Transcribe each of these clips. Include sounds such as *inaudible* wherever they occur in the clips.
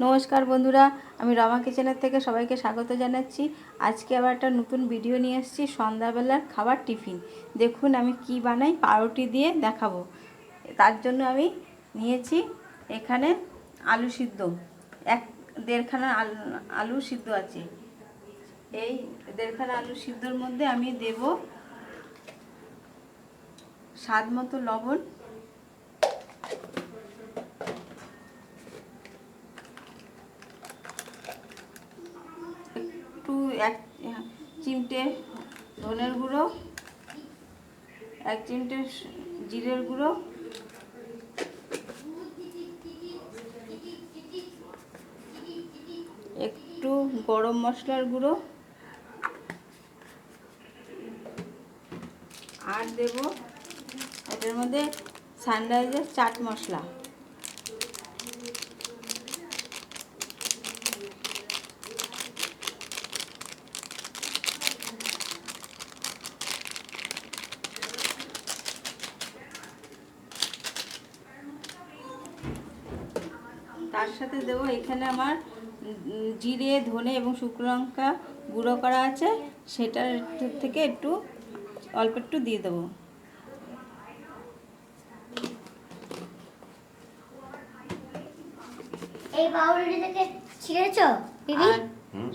নমস্কার বন্ধুরা, আমি রমা কিচেনের থেকে সবাইকে স্বাগত জানাচ্ছি। আজকে আবার একটা নতুন ভিডিও নিয়ে এসেছি, সন্ধ্যাবেলার খাবার টিফিন। দেখুন আমি কি বানাই, পাউরুটি দিয়ে দেখাবো। তার জন্য আমি নিয়েছি এখানে আলু সিদ্ধ। এক দেড়খানা আলু সিদ্ধ আছে। এই দেড়খানা আলু সিদ্ধর মধ্যে আমি দেব স্বাদ মতো লবণ একটু এক চিমটে ধনের গুঁড়ো, এক চিমটে জিরের গুঁড়ো, একটু গরম মশলার গুঁড়ো, আর দেব এটার মধ্যে সানরাইজের চাট মশলা। তার সাথে দেবো। এখানে আমার জিরে ধনে এবং শুকনো লঙ্কা গুঁড়ো করা আছে। সেটার থেকে একটু অল্প একটু দিয়ে দেবো। এই পাউরুটি থেকে ছিঁড়েছ দিদি?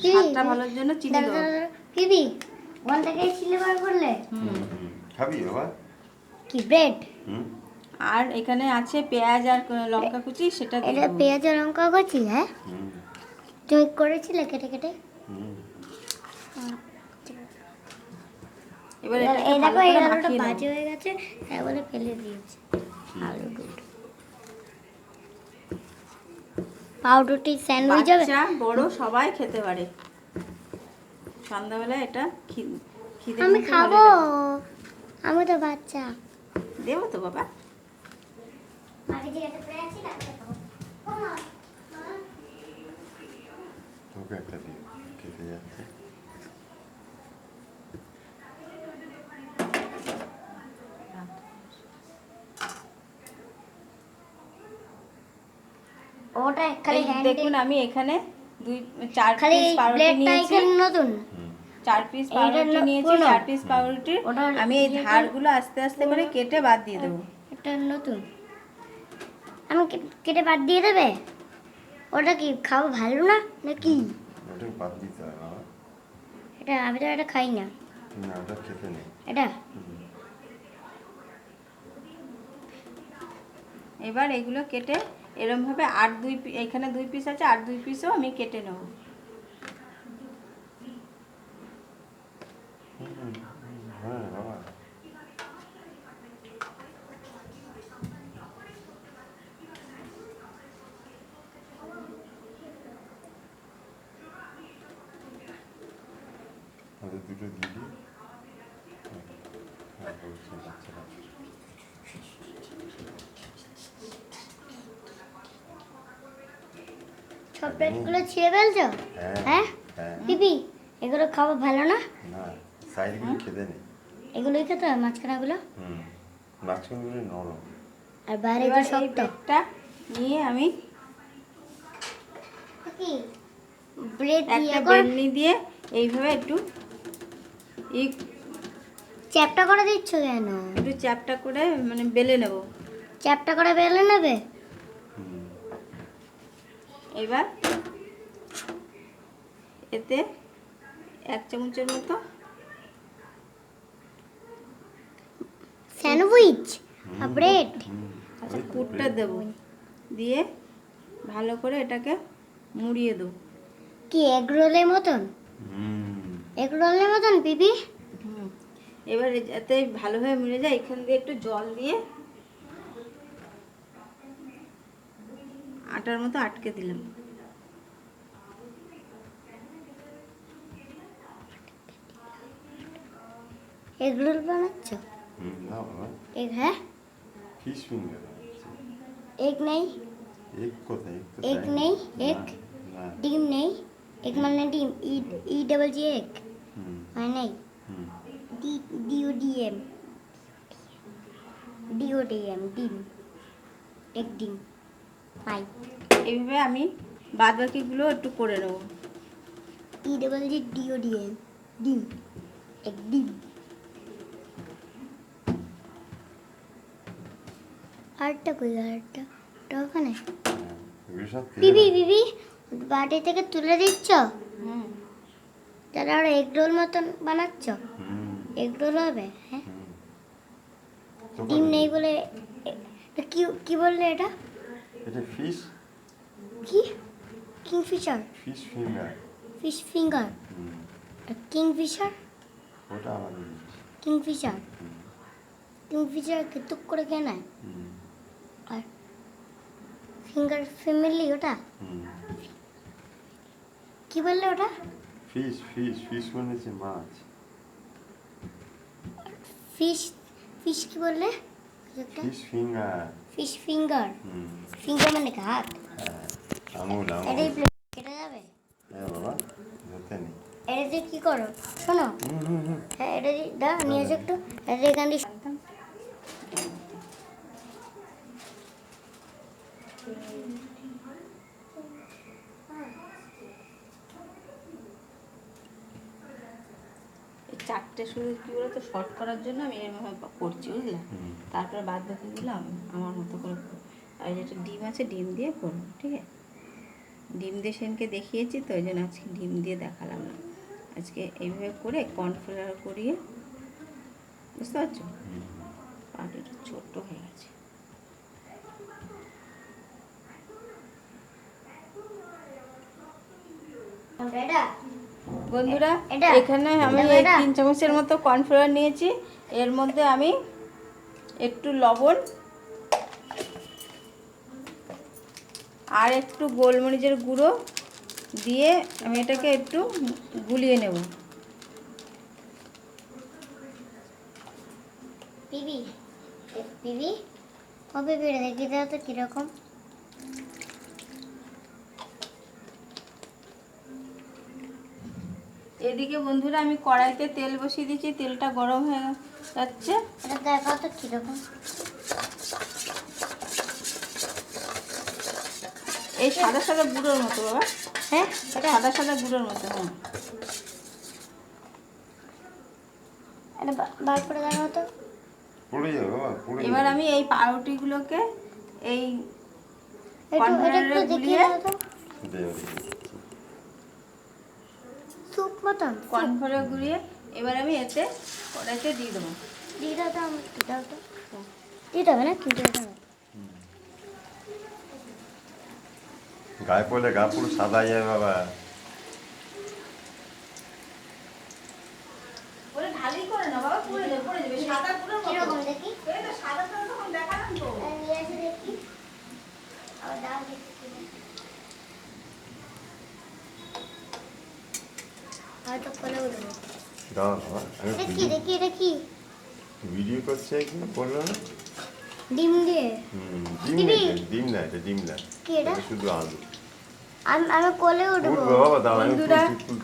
স্বাদটা ভালোর জন্য চিনি ওখান থেকে ছিলে বার করলে? খাবি বাবা? কি ব্রেড হুম। আর এখানে আছে পেঁয়াজ আর লঙ্কা কুচি সেটা দিয়ে এটা দেবো। পেঁয়াজ আর লঙ্কা কুচি হ্যাঁ? তুমি করেছিলে কেটে কেটে? হুম। এবার এটাকে এই ভালো দেখো এই করে আলুটা মাখিয়ে বাজে হয়ে গেছে তাই বলে ফেলে দিয়েছে। আলু দুটো। পাউরুটি স্যান্ডউইচ হবে? বাচ্চা বড় সবাই খেতে পারে। সন্ধ্যাবেলা এটা খি- খিদে আমি খাব। আমি তো বাচ্চা। দেবো তো বাবা। তোকে একটা দিও খেতে যাচ্ছে। ওটা খালি দেখুন আমি এখানে দুই চার পিস পাউরুটি নিয়েছি। নতুন। চার পিস পাউরুটি নিয়েছি চার পিস পাউরুটি। ওটা- আমি এই ধারগুলো আস্তে আস্তে করে কেটে বাদ দিয়ে দেবো। এটা নতুন। আমি কে- কেটে বাদ দিয়ে দেবে? ওটা কি খাওয়া ভালো না নাকি? ওটা বাদ দিতে হয় বাবা এটা আমি তো এটা খাই না। না ওটা খেতে নেই। এটা? এবার এগুলো কেটে এরম ভাবে আর দুই এখানে দুই পিস আছে আর দুই পিসও আমি কেটে নেব। হ্যাঁ বাবা ওদের দুটো দিয়ে দিই হ্যাঁ, হ্যাঁ, বলছে বাচ্চারা। সব প্লেটগুলো ছিঁড়ে ফেলছো? হ্যাঁ হ্যাঁ? হ্যাঁ। পিপি এগুলো খাওয়া ভালো না? না সাইডগুলো খেতে নেই। এগুলোই খেতে হয় মাঝখানাগুলো? হুম মাঝখানগুলো নরম। আর বাইরে যে এই শক্ত। নিয়ে আমি ব্রেড দিয়ে বেলনি দিয়ে এইভাবে একটু এই চ্যাপটা করে দিচ্ছ কেন? একটু চ্যাপটা করে মানে বেলে নেব। চ্যাপটা করে বেলে নেবে? এবার এতে এক চামচের মতো। Sandwich bread. আচ্ছা bread। দেব। দিয়ে ভালো করে এটাকে মুড়িয়ে দেবো। কি এগ রোলের মতন? হুম। এগ রোলের মতন পিপি? হুম। এবার যাতে ভালোভাবে মিলে যায় এখান দিয়ে একটু জল দিয়ে আটার মতো আটকে দিলাম। এগ রোল বানাচ্ছ না বাবা। এগ হ্যাঁ? ফিশ ফিঙ্গার এগ নেই? এক কোথায়? এক না। নেই? না, ডিম নেই? এগ মানে ডিম? E E double G egg? হুম। মানে নেই? হুম। ডি ডিও ডিএম ডিও ডিএম ডিম। এগ ডিম। পাই। এইভাবে আমি বাদ বাকিগুলো একটু করে নেব। ই ডবল জি ডিও ডিএ ডিম। এক ডিম। আরেকটা কই আরেকটা। ওটা ওখানে। সব বিবি বিবি বাটি থেকে তুলে দিচ্ছ? হুম। তাহলে আর এগ রোল মতন বানাচ্ছ? হুম। এগ রোল হবে? হ্যাঁ। ডিম নেই বলে কি কি বললে এটা? এটা ফিশ কি? Kingfisher? Fish finger fish finger হুম। কিংফিশার? ওটা আমাদের কিংফিশার। কিংফিশার কেতুক করে কে নেয়? হুম। আর ফিঙ্গার ফ্যামিলি ওটা? কি বললে ওটা? ফিশ ফিশ ফিশ মানে হচ্ছে মাছ। ফিশ ফিশ কি বললে? Fish finger fish finger finger মানে কি হাত হ্যাঁ আঙুল আঙুল এটাই প্লেট কেটে যাবে? হ্যাঁ বাবা ধরতে নেই। এটা দিয়ে কি করো? শোনো। হ্যাঁ এটা দিয়ে দাও নিয়ে এসো একটু। এটা দিয়ে এখান দিয়ে এই চারটে শুধু কী বলতো শর্ট করার জন্য আমি এরকম করছি বুঝলে। তারপরে বাদ বাকিগুলো আমি আমার মতো করে। আর যেটা ডিম আছে ডিম দিয়ে করব ঠিক আছে ডিম দিয়ে সেদিনকে দেখিয়েছি তো ওই জন্য আজকে ডিম দিয়ে দেখালাম না আজকে এইভাবে করে কর্নফ্লাওয়ার করিয়ে বুঝতে পারছ। পাউডারটা ছোট্ট হয়ে গেছে বন্ধুরা এখানে আমি? তিন চামচের মতো কর্নফ্লাওয়ার নিয়েছি। এর মধ্যে আমি একটু লবণ আর একটু গোলমরিচের গুঁড়ো দিয়ে আমি এটাকে একটু গুলিয়ে নেব। পিবি পিবি ও পিবি দেখি দাও তো কীরকম। এদিকে বন্ধুরা আমি কড়াইতে তেল বসিয়ে দিয়েছি তেলটা গরম হয়ে যাচ্ছে। তো কীরকম। এই সাদা সাদা গুঁড়োর মতো বাবা। হ্যাঁ? এটা সাদা সাদা গুঁড়োর মতো হ্যাঁ বার করে দেখাও তো। এবার আমি এই পাউরুটিগুলোকে এই একটু গুলিয়ে দাও তো দে ওদিকে। স্যুপ মতন? কর্নফ্লাওয়ার গুলিয়ে এবার আমি এতে কড়াইতে দিয়ে দেবো। দিয়ে দাও তো দিয়ে দাও তো। দিতে হবে না? কিন্তু এটা হবে। গায়ে পড়লে গা পুরো সাদা যাবে বাবা। ওরে ঢালি করে না বাবা পড়ে যাবে পড়ে যাবে। সাদা গুঁড়োর মতো। কীরকম দেখি? এই তো সাদা সাদা তখন দেখালাম তো। আর নিয়ে এসে দেখি। আবার দাও দেখি কি দেখি। হয়তো কোলে উঠবো দাও। বাবা আমি এটা কি দেখি ভিডিও করছে কি? বলল না ডিম দিয়ে? ডিম না ডিম না এটা ডিম না কি এটা? এটা শুধু আলু। আমি আমি কোলে উঠবো। উঠবে বাবা দাও আমি বন্ধুরা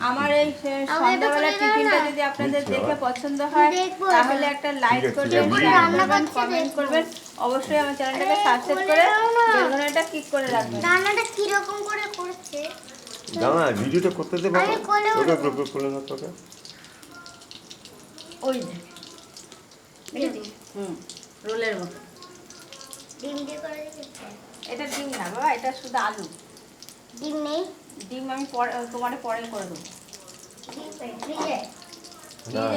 আমার এই সন্ধ্যাবেলা টিফিনটা যদি আপনাদের দেখে পছন্দ হয় তাহলে একটা লাইক করবেন করবেন কমেন্ট করবেন। অবশ্যই আমার চ্যানেলটাকে সাবস্ক্রাইব করে না। বেলঘন্টাটা ক্লিক করে রাখবেন। রান্নাটা কীরকম করে করছে? না ভিডিওটা করতে দে বাবা। ওকে না তোকে ওই দেখ। হুম রোলের মতো। ডিম দিয়ে করে দিচ্ছে এটা ডিম না বাবা এটা শুধু আলু। ডিম নেই? ডিম আমি পরে তোমার পরে করে দেবো।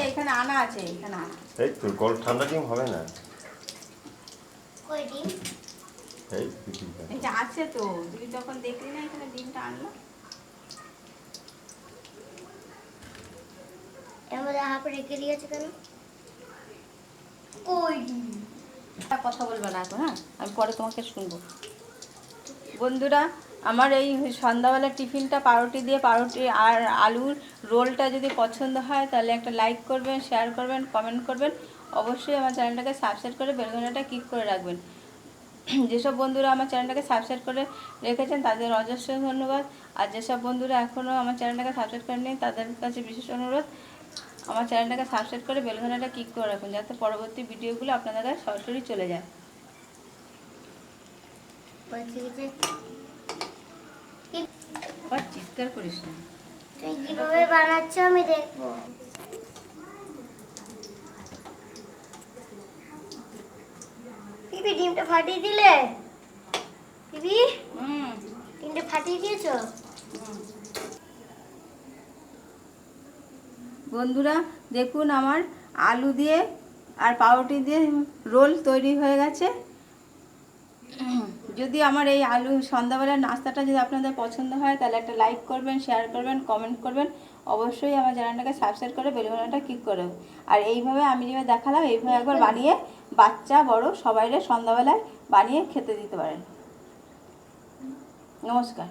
এখানে আনা আছে এখানে আনা এই তো গল ঠান্ডা ডিম হবে না। কই ডিম? এই তুই আছে। আছে তো তুই যখন দেখলি না এখানে ডিমটা আনলো? এর মধ্যে কথা বলবে না এখন হ্যাঁ? আমি পরে তোমাকে শুনব। বন্ধুরা, আমার এই সন্ধ্যাবেলা টিফিনটা পাউরুটি দিয়ে পাউরুটি আর আলুর রোলটা যদি পছন্দ হয়, তাহলে একটা লাইক করবেন শেয়ার করবেন কমেন্ট করবেন। অবশ্যই আমার চ্যানেলটাকে সাবস্ক্রাইব করে বেলঘন্টাটা ক্লিক করে রাখবেন। *clears throat* যেসব বন্ধুরা আমার চ্যানেলটাকে সাবস্ক্রাইব করে রেখেছেন, তাদের অজস্র ধন্যবাদ। আর যেসব বন্ধুরা এখনও আমার চ্যানেলটাকে সাবস্ক্রাইব করেনি তাদের কাছে বিশেষ অনুরোধ আমার চ্যানেলটাকে সাবস্ক্রাইব করে বেলঘন্টাটা ক্লিক করে রাখুন যাতে পরবর্তী ভিডিওগুলো আপনাদের কাছে সরাসরি চলে যায়। চিৎকার করিস না। তুই কীভাবে বানাচ্ছ আমি দেখব। পিপি ডিমটা ফাটিয়ে দিলে? পিপি হুম। ডিমটা ফাটিয়ে দিয়েছ? বন্ধুরা, দেখুন আমার আলু দিয়ে আর পাউরুটি দিয়ে রোল তৈরি হয়ে গেছে। যদি আমার এই আলু সন্ধ্যাবেলার নাস্তাটা যদি আপনাদের পছন্দ হয়, তাহলে একটা লাইক করবেন শেয়ার করবেন কমেন্ট করবেন। অবশ্যই আমার চ্যানেলটাকে সাবস্ক্রাইব করে বেলঘন্টাটা ক্লিক করে আর এইভাবে আমি যেভাবে দেখালাম, এইভাবে একবার বানিয়ে বাচ্চা, বড় সবাইরে সন্ধ্যাবেলায় বানিয়ে খেতে দিতে পারেন। নমস্কার।